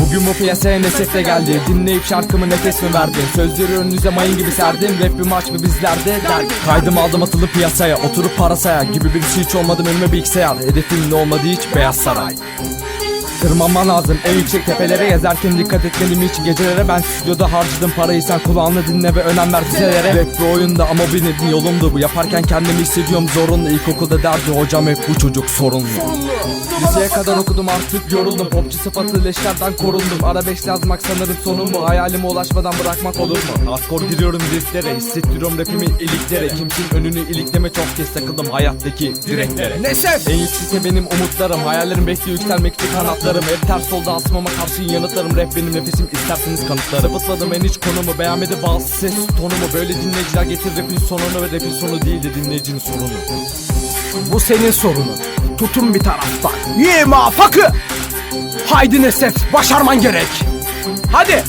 Bugün bu piyasaya ne sesle geldi. Dinleyip şarkımı nefes mi verdin Sözleri önünüze mayın gibi serdim. Rap bir maç mı bizlerde? Dergi Kaydım aldım atılı piyasaya. Oturup para saya Gibi birisi hiç olmadım önüme bilgisayar. Hedefim ne olmadı hiç Beyaz Saray Tırmanman lazım. En yüksek tepelere Gezerken dikkat etmeliyim için gecelere Ben stüdyoda harcadım. Parayı sen kulağını dinle ve önem ver dizelere Rap bir oyunda ama benim yolumdu. Bu Yaparken kendimi hissediyorum zorunlu. İlkokulda derdi hocam hep bu çocuk sorunlu. Liseye kadar okudum artık yoruldum. Popçu sıfatı leşlerden korundum Arabesk yazmak sanırım sonum bu. Hayalime ulaşmadan bırakmak olur mu? Hardcore giriyorum risklere Hissettiriyorum rapimin iliklere. Kimsin önünü ilikleme çok kez takıldım hayattaki direklere. Nesef en yüksekse benim umutlarım Hayallerim bekliyor yükselmek için kanatlarım kanıtlarım Hep ters solda asmama karşı yanıtlarım. Rap benim nefesim isterseniz kanıtlarım Bıtladım en hiç konumu beğenmedi bazı ses tonumu. Böyle dinleyiciler getir rapin sonunu Ve rapin sonu değil de dinleyicinin sorunu Bu senin sorunun. Tutun bir tarafta Yema fakı Haydi Neset başarman gerek. Hadi!